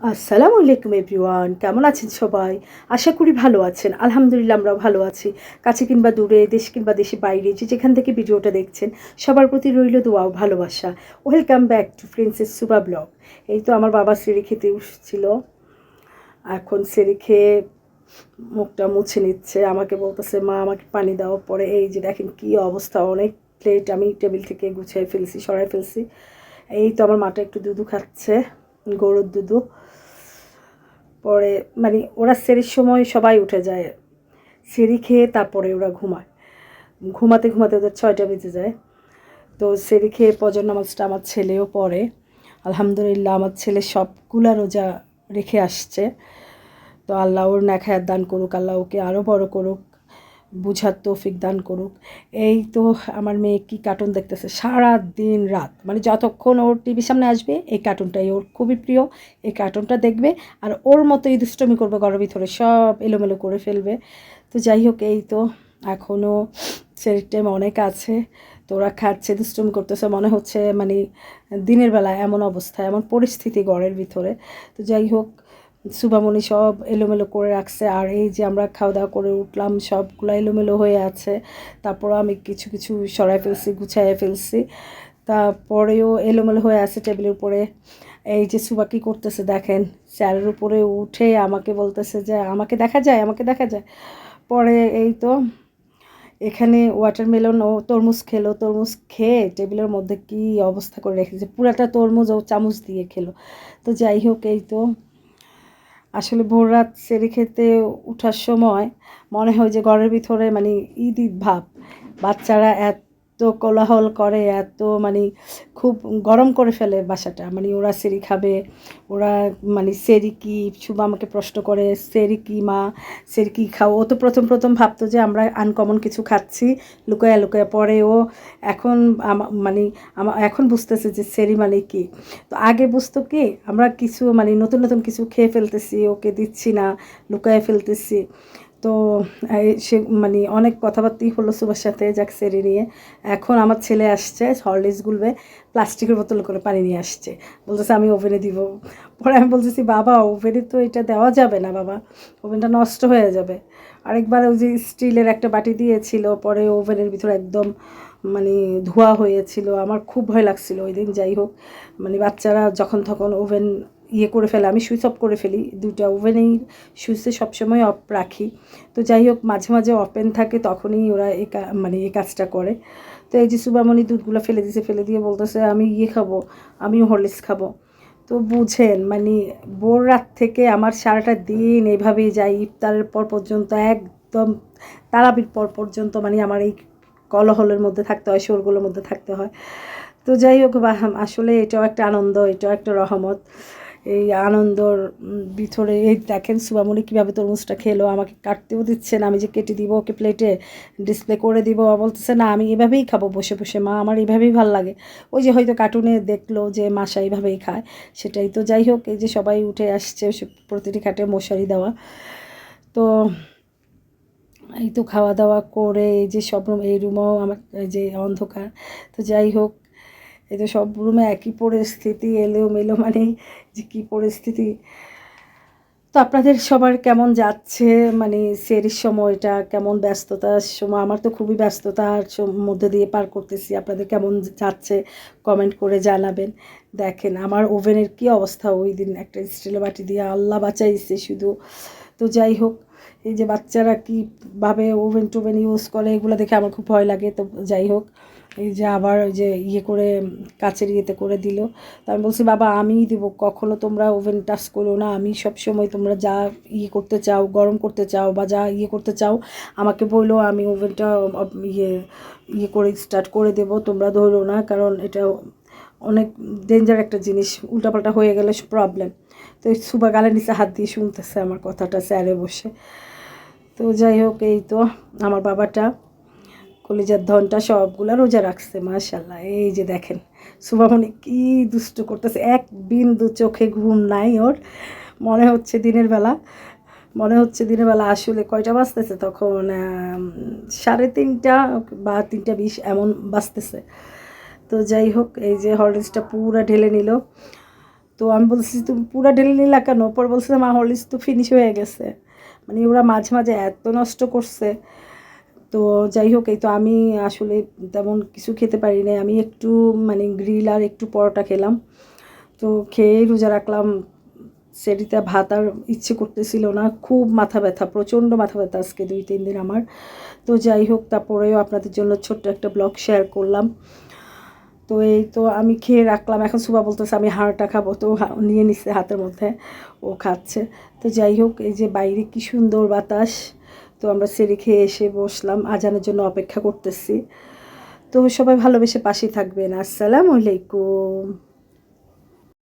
আসসালামু আলাইকুম এভরিওয়ান, কেমন আছেন সবাই? আশা করি ভালো আছেন। আলহামদুলিল্লাহ আমরাও ভালো আছি। কাছে কিংবা দূরে, দেশ কিংবা দেশে বাইরে, যে যেখান থেকে ভিডিওটা দেখছেন, সবার প্রতি রইল দোয়াও ভালোবাসা। Welcome back to princess Suba blog এই তো আমার বাবা সেরি খেতে উঠছিল। এখন সেরি খেয়ে মুখটা মুছে নিচ্ছে। আমাকে বলতেছে, মা, আমাকে পানি দাও। পরে এই যে দেখেন কী অবস্থা, অনেক প্লেট আমি টেবিল থেকে গুছিয়ে ফেলছি সরাই ফেলছি। এই তো আমার মাটা একটু দুধু খাচ্ছে, গরুর দুধু। পরে মানে ওরা সেরির সময় সবাই উঠে যায়। সেরি খেয়ে তারপরে ওরা ঘুমায়। ঘুমাতে ঘুমাতে ওদের ছয়টা বেজে যায়। তো সেরি খেয়ে পজর নামাজটা আমার ছেলেও পড়ে। আলহামদুলিল্লাহ আমার ছেলে সবগুলা রোজা রেখে আসছে। তো আল্লাহ ওর নেখায়াত দান করুক, আল্লাহ ওকে আরও বড় করুক। বুঝার তৌফিক দান করুক। এই তো আমার মেয়ে কি কার্টুন দেখতেছে? সারা দিন রাত। মানে যতক্ষণ ওর টিভির সামনে আসবে, এই কার্টুনটাই ওর খুবই প্রিয়। এই কার্টুনটা দেখবে আর ওর মতো এই দুষ্টমি করবে ঘরের ভিতরে, সব এলোমেলো করে ফেলবে। তো যাই হোক, এই তো এখনও সেরির টাইম অনেক আছে। তো ওরা খাচ্ছে, দুষ্টমি করতেছে, মনে হচ্ছে মানে দিনের বেলা এমন অবস্থা, এমন পরিস্থিতি ঘরের ভিতরে। তো যাই হোক সুবামণি সব এলোমেলো করে রাখছে, আর এই যে আমরা খাওয়া দাওয়া করে উঠলাম, সবগুলো এলোমেলো হয়ে আছে। তারপর আমি কিছু কিছু সরাই ফেলছি গুছাই ফেলছি। তারপরেও এলোমেলো হয়ে আছে টেবিলের উপরে। এই যে সুবা কী করতেছে দেখেন চেয়ারের উপরে উঠে আমাকে বলতেছে যে, আমাকে দেখা যায়, আমাকে দেখা যায়। পরে এই তো, এখানে ওয়াটারমেলন ও তরমুজ খেলো। তরমুজ খেয়ে টেবিলের মধ্যে কি অবস্থা করে রেখেছে? পুরাটা তরমুজ ও চামচ দিয়ে খেলো। তো যাই হোক, এই তো আসলে ভোর রাত সেরে খেতে ওঠার সময় মনে হয় যে ঘরের ভিতরে মানে ঈদ ঈদ ভাব। বাচ্চারা এত কোলাহল করে, এত মানে খুব গরম করে ফেলে বাসাটা। মানে ওরা সেরি খাবে, ওরা মানে সেরি কি, শুভ আমাকে প্রশ্ন করে সেরি কি মা? সেরি কি খাও? ও তো প্রথম প্রথম ভাবতো যে আমরা আনকমন কিছু খাচ্ছি। লুকায়া লুকায়া পরে ও এখন মানে আমা, এখন বুঝতেছে যে সেরি মানে কি। তো আগে বুঝতো কি, আমরা কিছু মানে নতুন নতুন কিছু খেয়ে ফেলতেছি, ওকে দিচ্ছি না, লুকায় ফেলতেছি। তো সে মানে অনেক কথাবার্তাই হলো সুভার সাথে যাক সেরে নিয়ে। এখন আমার ছেলে আসছে হরলিক্স গুলবে প্লাস্টিকের বোতল করে পানি নিয়ে আসছে। বলতেছে, আমি ওভেনে দিব। পরে আমি বলতেছি, বাবা, ওভেনে তো এটা দেওয়া যাবে না বাবা। ওভেনটা নষ্ট হয়ে যাবে। আরেকবার ওই যে স্টিলের একটা বাটি দিয়েছিল, পরে ওভেনের ভিতরে একদম মানে ধোয়া হয়েছিল। আমার খুব ভয় লাগছিল ওই দিন, যাই হোক। মানে বাচ্চারা যখন তখন ওভেন ইয়ে করে ফেলে, আমি সুইচ অফ করে ফেলি, দুইটা ওভেনেই সুইচে সবসময় অফ রাখি। তো যাই হোক, মাঝে মাঝে ওপেন থাকে, তখনই ওরা এই মানে এই কাজটা করে। তো এই যে সুবামণি দুধগুলো ফেলে দিয়েছে ফেলে দিয়ে বলতেছে, আমি ইয়ে খাব, আমিও হরলিক্স খাব। তো বুঝেন মানে ভোর রাত থেকে আমার সারাটা দিন এইভাবেই যাই ইফতারের পর পর্যন্ত একদম তারাবির পর পর্যন্ত মানে আমার এই কলহলের মধ্যে থাকতে হয়, শোরগুলোর মধ্যে থাকতে হয়। তো যাই হোক আসলে এটাও একটা আনন্দ, এটাও একটা রহমত। এই আনন্দর ভিতরে এই দেখেন সুবামণি কীভাবে তরমুজটা খেলো, আমাকে কাটতেও দিচ্ছে না, আমি যে কেটে দিব ওকে প্লেটে ডিসপ্লে করে দিব বলতেছে, না, আমি এভাবেই খাব। বসে বসে, মা, আমার এভাবেই ভালো লাগে। ওই যে হয়তো কার্টুনে দেখল যে মাসা এইভাবেই খায়, সেটাই তো যাই হোক, এই যে সবাই উঠে আসছে প্রতিটি খাটে মশারি দেওয়া। তো এই তো খাওয়া দাওয়া করে, এই যে সব রুম, এই রুমও আমার যে অন্ধকার। তো যাই হোক এই তো সব রুমে একই পরিস্থিতি, এলেও মেলো মানে যে কী পরিস্থিতি। তো আপনাদের সবার কেমন যাচ্ছে? মানে সেরির সময়টা কেমন ব্যস্ততার সময় আমার তো খুবই ব্যস্ততার মধ্যে দিয়ে পার করতেছি। আপনাদের কেমন যাচ্ছে? কমেন্ট করে জানাবেন। দেখেন আমার ওভেনের কি অবস্থা ওই দিন, একটা স্টিলের বাটি দিয়ে আল্লাহ বাঁচাইছে শুধু। তো যাই হোক, এই যে বাচ্চারা কীভাবে ওভেন টোভেন ইউজ করে, এগুলো দেখে আমার খুব ভয় লাগে। তো যাই হোক এই যে আবার ওই যে ইয়ে করে, কাছের ইয়েতে করে দিল। তো আমি বলছি, বাবা, আমিই দেবো। কখনো তোমরা ওভেন টাচ করো না। আমি সব সময় তোমরা যা ইয়ে করতে চাও, গরম করতে চাও বা যা ইয়ে করতে চাও, আমাকে বলল আমি ওভেনটা ইয়ে ইয়ে করে স্টার্ট করে দেবো। তোমরা ধরো না, কারণ এটা অনেক ডেঞ্জার একটা জিনিস। উল্টাপাল্টা হয়ে গেলে প্রবলেম তো সুবা গালের নিচে হাত দিয়ে শুনতেছে আমার কথাটা স্যারে বসে। তো যাই হোক, এই তো আমার বাবাটা কলিজার ধনটা সবগুলো রোজা রাখছে মাশাল্লাহ এই যে দেখেন সুবামণি কি দুষ্ট করতেছে। এক বিন্দু চোখে ঘুম নাই ওর। মনে হচ্ছে দিনের বেলা, মনে হচ্ছে দিনের বেলা আসলে কয়টা বাজতেছে তখন সাড়ে তিনটা বা তিনটা বিশ এমন বাজতেছে। তো যাই হোক, এই যে হরলিক্সটা পুরো ঢেলে নিল। তো আমি বলছি, তুমি পুরো ঢেলে নিলা কেন? পর বলছে, মা, হরলিক্স তো ফিনিশ হয়ে গেছে। মানে ওরা মাঝে মাঝে এত নষ্ট করছে। তো যাই হোক, এই তো আমি আসলে তেমন কিছু খেতে পারি না আমি একটু মানে গ্রিল আর একটু পরোটা খেলাম। তো খেয়ে রোজা রাখলাম। সেটিতে ভাত আর ইচ্ছে করতেছিল না। খুব মাথা ব্যথা, প্রচণ্ড মাথা ব্যথা আজকে দুই, তিন দিন আমার। তো যাই হোক, তারপরেও আপনাদের জন্য ছোট্ট একটা ব্লগ শেয়ার করলাম। তো এই তো আমি খেয়ে রাখলাম। এখন সুবা বলতেছে, আমি হাড়টা খাব। তো নিয়ে নিচ্ছে হাতের মধ্যে। ও খাচ্ছে। তো যাই হোক, এই যে বাইরে কি সুন্দর বাতাস। তো আমরা সেরে খেয়ে এসে বসলাম, আজানের জন্য অপেক্ষা করতেছি। তো সবাই ভালোবেসে পাশে থাকবেন। আসসালামু আলাইকুম।